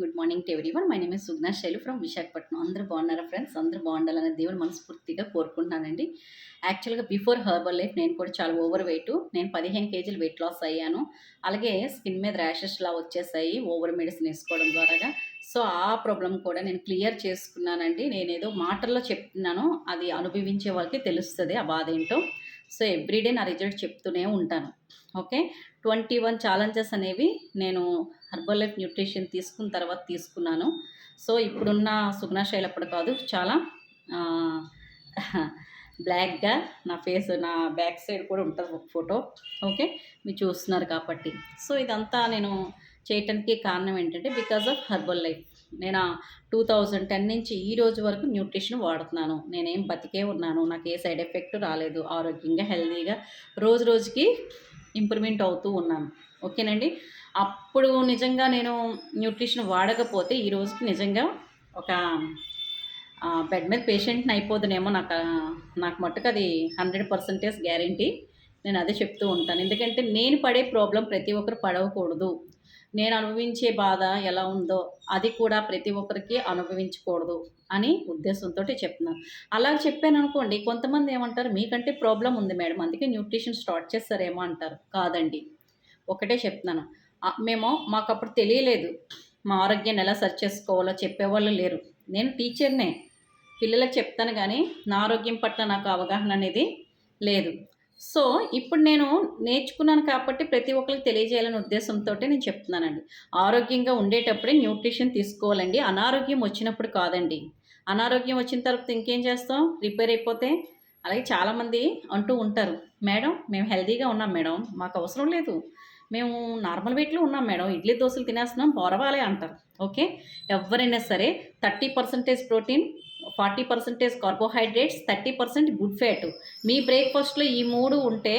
Good morning to one my name is Sugna Shailu from Visakhapatnam అందరూ బాగున్నారా friends అందరూ బాగుండాలని దేవుడు మనస్ఫూర్తిగా కోరుకుంటున్నానండి. యాక్చువల్గా బిఫోర్ హర్బల్ లైఫ్ నేను కూడా చాలా ఓవర్ వెయిట్ నేను పదిహేను కేజీలు వెయిట్ లాస్ అయ్యాను. అలాగే స్కిన్ మీద ర్యాషెస్లా వచ్చేసాయి. ఓవర్ మెడిసిన్ వేసుకోవడం ద్వారా సో ఆ ప్రాబ్లం కూడా నేను క్లియర్ చేసుకున్నానండి. నేను ఏదో మాటల్లో చెప్తున్నాను. అది అనుభవించే వాళ్ళకి తెలుస్తుంది. ఆ బాధ ఏంటో. సో ఎవ్రీడే నా రిజల్ట్ చెప్తూనే ఉంటాను. ఓకే ట్వంటీ వన్ ఛాలెంజెస్ అనేవి నేను హర్బల్ లైఫ్ న్యూట్రిషన్ తీసుకున్న తర్వాత తీసుకున్నాను. సో ఇప్పుడున్న సుగ్నా శైలి అప్పుడు కాదు చాలా బ్లాక్గా నా ఫేస్ నా బ్యాక్ సైడ్ కూడా ఉంటుంది ఒక ఫోటో. ఓకే? మీరు చూస్తున్నారు కాబట్టి. సో ఇదంతా నేను చేయటానికి కారణం ఏంటంటే బికాజ్ ఆఫ్ హర్బల్ లైఫ్. నేను టూ థౌజండ్ టెన్ నుంచి ఈ రోజు వరకు న్యూట్రిషన్ వాడుతున్నాను. నేనేం బతికే ఉన్నాను. నాకు ఏ సైడ్ ఎఫెక్ట్ రాలేదు. ఆరోగ్యంగా హెల్తీగా రోజు రోజుకి ఇంప్రూవ్మెంట్ అవుతూ ఉన్నాను. ఓకేనండి? అప్పుడు నిజంగా నేను న్యూట్రిషన్ వాడకపోతే ఈ రోజుకి నిజంగా ఒక బెడ్ మీద పేషెంట్ని అయిపోదునేమో నాకు నాకు మట్టుకు అది హండ్రెడ్ పర్సెంటేజ్ గ్యారంటీ నేను అదే చెప్తూ ఉంటాను. ఎందుకంటే నేను పడే ప్రాబ్లం ప్రతి ఒక్కరు పడవకూడదు. నేను అనుభవించే బాధ ఎలా ఉందో అది కూడా ప్రతి ఒక్కరికి అనుభవించకూడదు అని ఉద్దేశంతో చెప్తున్నాను. అలా చెప్పాను అనుకోండి కొంతమంది ఏమంటారు మీకంటే ప్రాబ్లం ఉంది మేడం అందుకే న్యూట్రిషన్ స్టార్ట్ చేస్తారేమో అంటారు. కాదండి. ఒకటే చెప్తున్నాను. మేము మాకు అప్పుడు తెలియలేదు. మా ఆరోగ్యాన్ని ఎలా సర్చ్ చేసుకోవాలో చెప్పేవాళ్ళు లేరు. నేను టీచర్నే. పిల్లలకు చెప్తాను కానీ నా ఆరోగ్యం పట్ల నాకు అవగాహన అనేది లేదు. సో ఇప్పుడు నేను నేర్చుకున్నాను కాబట్టి ప్రతి ఒక్కరికి తెలియజేయాలనే ఉద్దేశంతో నేను చెప్తున్నానండి. ఆరోగ్యంగా ఉండేటప్పుడే న్యూట్రిషన్ తీసుకోవాలండి. అనారోగ్యం వచ్చినప్పుడు కాదండి. అనారోగ్యం వచ్చిన తర్వాత ఇంకేం చేస్తాం? రిపేర్ అయిపోతే అలాగే చాలామంది అంటూ ఉంటారు. మేడం మేము హెల్తీగా ఉన్నాం మేడం. మాకు అవసరం లేదు. మేము నార్మల్ వెయిట్లో ఉన్నాం మేడం. ఇడ్లీ దోశలు తినేస్తున్నాం పొరవాలే అంటారు. ఓకే? ఎవరైనా సరే thirty percentage protein forty percentage carbohydrates thirty percent good fat. మీ బ్రేక్ఫాస్ట్లో ఈ మూడు ఉంటే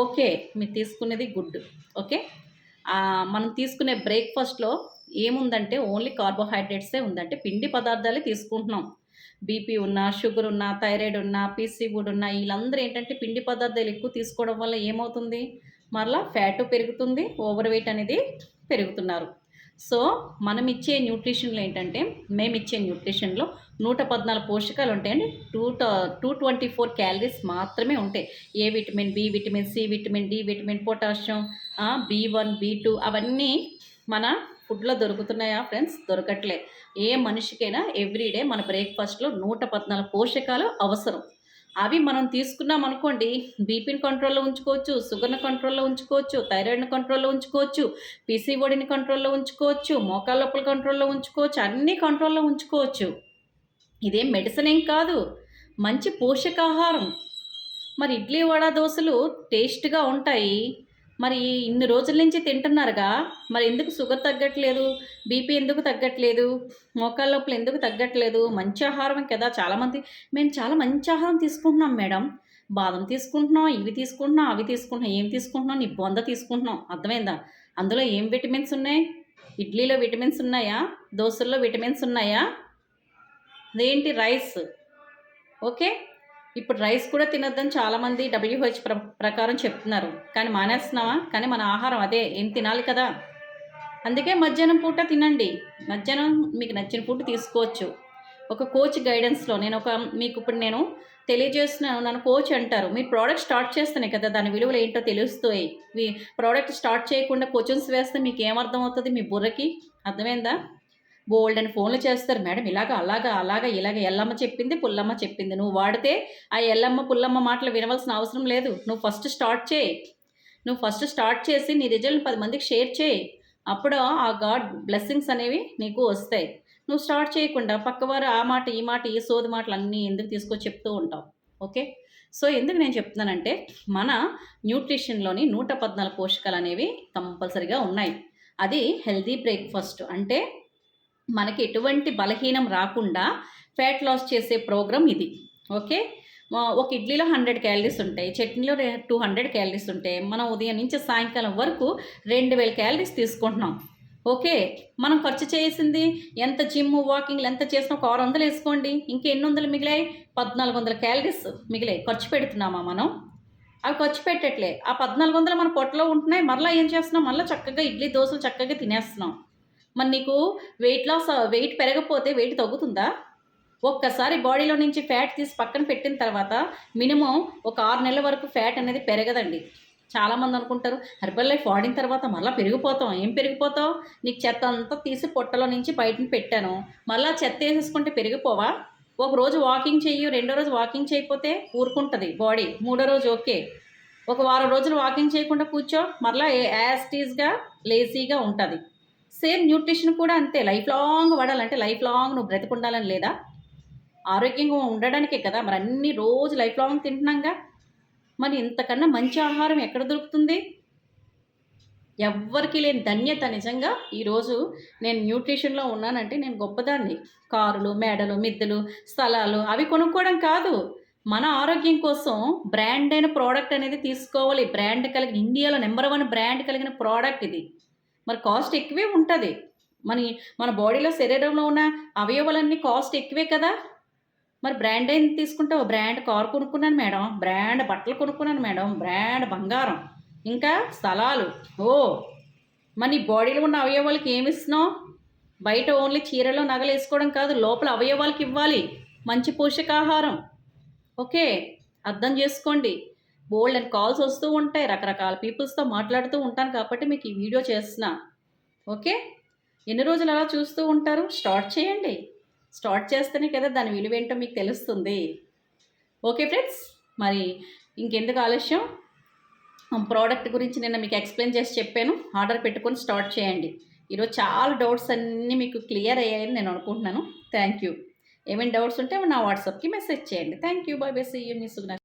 ఓకే మీరు తీసుకునేది గుడ్. ఓకే? మనం తీసుకునే బ్రేక్ఫాస్ట్లో ఏముందంటే ఓన్లీ కార్బోహైడ్రేట్సే ఉందంటే పిండి పదార్థాలే తీసుకుంటున్నాం. బీపీ ఉన్నా షుగర్ ఉన్నా థైరాయిడ్ ఉన్నా పీసీవుడ్ ఉన్నా వీళ్ళందరూ ఏంటంటే పిండి పదార్థాలు ఎక్కువ తీసుకోవడం వల్ల ఏమవుతుంది? మరలా ఫ్యాట్ పెరుగుతుంది ఓవర్ వెయిట్ అనేది పెరుగుతున్నారు. సో మనం ఇచ్చే న్యూట్రిషన్లో ఏంటంటే మేము ఇచ్చే న్యూట్రిషన్లో నూట పద్నాలుగు పోషకాలు ఉంటాయండి. Two two twenty four calories మాత్రమే ఉంటాయి. A vitamin B vitamin C vitamin D vitamin vitamin B one B two అవన్నీ మన ఫుడ్లో దొరుకుతున్నాయా ఫ్రెండ్స్ దొరకట్లే. ఏ మనిషికైనా ఎవ్రీడే మన బ్రేక్ఫాస్ట్లో నూట పద్నాలుగు పోషకాలు అవసరం. అవి మనం తీసుకున్నాం అనుకోండి బీపీని కంట్రోల్లో ఉంచుకోవచ్చు షుగర్ని కంట్రోల్లో ఉంచుకోవచ్చు థైరాయిడ్ని కంట్రోల్లో ఉంచుకోవచ్చు పీసీఓడిని కంట్రోల్లో ఉంచుకోవచ్చు మోకాళ్ళ లోపల కంట్రోల్లో ఉంచుకోవచ్చు అన్నీ కంట్రోల్లో ఉంచుకోవచ్చు. ఇదేం మెడిసిన్ ఏం కాదు. మంచి పోషకాహారం. మరి ఇడ్లీ వడ దోశలు టేస్ట్గా ఉంటాయి. మరి ఇన్ని రోజుల నుంచి తింటున్నారుగా. మరి ఎందుకు షుగర్ తగ్గట్లేదు? బీపీ ఎందుకు తగ్గట్లేదు? మోకాళ్ళ నొప్పులు ఎందుకు తగ్గట్లేదు? మంచి ఆహారం కదా చాలామంది. మేము చాలా మంచి ఆహారం తీసుకుంటున్నాం మేడం. బాదం తీసుకుంటున్నాం ఇవి తీసుకుంటున్నాం అవి తీసుకుంటున్నాం ఏం తీసుకుంటున్నాం? నీ బొంద తీసుకుంటున్నాం. అర్థమైందా? అందులో ఏం విటమిన్స్ ఉన్నాయి? ఇడ్లీలో విటమిన్స్ ఉన్నాయా? దోశల్లో విటమిన్స్ ఉన్నాయా? అదేంటి రైస్? ఓకే? ఇప్పుడు రైస్ కూడా తినొద్దని చాలామంది డబ్ల్యూహెచ్ ప్ర ప్రకారం చెప్తున్నారు. కానీ మానేస్తున్నావా? కానీ మన ఆహారం అదే ఏం తినాలి కదా? అందుకే మధ్యాహ్నం పూట తినండి. మధ్యాహ్నం మీకు నచ్చిన ఫుడ్ తీసుకోవచ్చు. ఒక కోచ్ గైడెన్స్లో నేను ఒక మీకు ఇప్పుడు నేను తెలియజేస్తున్నాను నన్ను కోచ్ అంటారు. మీరు ప్రోడక్ట్ స్టార్ట్ చేస్తేనే కదా దాని విలువలు ఏంటో తెలుస్తాయి. మీ ప్రోడక్ట్ స్టార్ట్ చేయకుండా కోచింగ్స్ వేస్తే మీకు ఏమర్థం అవుతుంది మీ బుర్రకి? అర్థమైందా? బోల్డ్ అని ఫోన్లు చేస్తారు. మేడం ఇలాగ అలాగా అలాగా ఇలాగ ఎల్లమ్మ చెప్పింది పుల్లమ్మ చెప్పింది. నువ్వు వాడితే ఆ ఎల్లమ్మ పుల్లమ్మ మాటలు వినవలసిన అవసరం లేదు. నువ్వు ఫస్ట్ స్టార్ట్ చేయి. నువ్వు ఫస్ట్ స్టార్ట్ చేసి నీ రిజల్ట్ పది మందికి షేర్ చేయి. అప్పుడు ఆ గాడ్ బ్లెస్సింగ్స్ అనేవి నీకు వస్తాయి. నువ్వు స్టార్ట్ చేయకుండా పక్కవారు ఆ మాట ఈ మాట ఈ సోది మాటలు అన్నీ ఎందుకు తీసుకొచ్చి చెప్తూ ఉంటావు? ఓకే? సో ఎందుకు నేను చెప్తున్నానంటే మన న్యూట్రిషన్లోని నూట పద్నాలుగు పోషకాలు అనేవి కంపల్సరిగా ఉన్నాయి. అది హెల్దీ బ్రేక్ఫాస్ట్. అంటే మనకి ఎటువంటి బలహీనం రాకుండా ఫ్యాట్ లాస్ చేసే ప్రోగ్రామ్ ఇది. ఓకే ఒక ఇడ్లీలో హండ్రెడ్ క్యాలరీస్ ఉంటాయి చట్నీలో టూ హండ్రెడ్ క్యాలరీస్ ఉంటాయి. మనం ఉదయం నుంచి సాయంకాలం వరకు రెండు వేల క్యాలరీస్ తీసుకుంటున్నాం. ఓకే మనం ఖర్చు చేసింది ఎంత జిమ్ వాకింగ్లు ఎంత చేసినా ఒక ఆరు వందలు వేసుకోండి. ఇంకా ఎన్ని వందలు మిగిలాయి? పద్నాలుగు వందల క్యాలరీస్ మిగిలాయి. ఖర్చు పెడుతున్నామా మనం? అవి ఖర్చు పెట్టట్లే. ఆ పద్నాలుగు వందలు మన పొట్టలో ఉంటున్నాయి. మరలా ఏం చేస్తున్నాం? మళ్ళీ చక్కగా ఇడ్లీ దోశలు చక్కగా తినేస్తున్నాం. మరి నీకు వెయిట్ లాస్ వెయిట్ పెరగకపోతే వెయిట్ తగ్గుతుందా? ఒక్కసారి బాడీలో నుంచి ఫ్యాట్ తీసి పక్కన పెట్టిన తర్వాత మినిమం ఒక ఆరు నెలల వరకు ఫ్యాట్ అనేది పెరగదండి. చాలామంది అనుకుంటారు హెర్బల్ లైఫ్ వాడిన తర్వాత మళ్ళీ పెరిగిపోతాం. ఏం పెరిగిపోతావు? నీకు చెత్త అంతా తీసి పొట్టలో నుంచి బయటని పెట్టాను. మళ్ళీ చెత్త వేసేసుకుంటే పెరిగిపోవా? ఒక రోజు వాకింగ్ చెయ్యి రెండో రోజు వాకింగ్ చేయకపోతే ఊరుకుంటుంది బాడీ మూడో రోజు ఓకే ఒక వారం రోజులు వాకింగ్ చేయకుండా కూర్చో మరలా యాస్టీస్గా లేజీగా ఉంటుంది. సేమ్ న్యూట్రిషన్ కూడా అంతే. లైఫ్ లాంగ్ వాడాలంటే లైఫ్ లాంగ్ నువ్వు బ్రతికుండాలని లేదా? ఆరోగ్యంగా ఉండడానికే కదా. మరి అన్ని రోజు లైఫ్ లాంగ్ తింటున్నాంగా? మరి ఇంతకన్నా మంచి ఆహారం ఎక్కడ దొరుకుతుంది? ఎవ్వరికి లేని ధన్యత నిజంగా. ఈరోజు నేను న్యూట్రిషన్లో ఉన్నానంటే నేను గొప్పదాన్ని. కారులు మేడలు మిద్దెలు స్థలాలు అవి కొనుక్కోవడం కాదు. మన ఆరోగ్యం కోసం బ్రాండ్ అయిన ప్రోడక్ట్ అనేది తీసుకోవాలి. బ్రాండ్ కలిగిన ఇండియాలో నెంబర్ వన్ బ్రాండ్ కలిగిన ప్రోడక్ట్ ఇది. మరి కాస్ట్ ఎక్కువే ఉంటుంది. మన మన బాడీలో శరీరంలో ఉన్న అవయవాలన్నీ కాస్ట్ ఎక్కువే కదా. మరి బ్రాండ్ ఏం తీసుకుంటావు? బ్రాండ్ కార్ కొనుక్కున్నాను మేడం. బ్రాండ్ బట్టలు కొనుక్కున్నాను మేడం. బ్రాండ్ బంగారం. ఇంకా స్థలాలు. ఓ మరి బాడీలో ఉన్న అవయవాలకి ఏమి ఇస్తున్నావు? బయట ఓన్లీ చీరలో నగలు వేసుకోవడం కాదు లోపల అవయవాలకి ఇవ్వాలి. మంచి పోషకాహారం. ఓకే అర్థం చేసుకోండి. బోల్డ్ అండ్ కాల్స్ వస్తూ ఉంటాయి రకరకాల పీపుల్స్తో మాట్లాడుతూ ఉంటాను కాబట్టి మీకు ఈ వీడియో చేస్తున్నా. ఓకే? ఎన్ని రోజులు అలా చూస్తూ ఉంటారు? స్టార్ట్ చేయండి. స్టార్ట్ చేస్తేనే కదా దాని విలువ ఏంటో మీకు తెలుస్తుంది. Okay friends? మరి ఇంకెందుకు ఆలస్యం? ప్రోడక్ట్ గురించి నిన్న మీకు ఎక్స్ప్లెయిన్ చేసి చెప్పాను. ఆర్డర్ పెట్టుకొని స్టార్ట్ చేయండి. ఈరోజు చాలా డౌట్స్ అన్నీ మీకు క్లియర్ అయ్యాయని నేను అనుకుంటున్నాను. Thank you. ఏమైనా డౌట్స్ ఉంటే నా వాట్సాప్కి మెసేజ్ చేయండి. Thank you. Bye best see me Sugna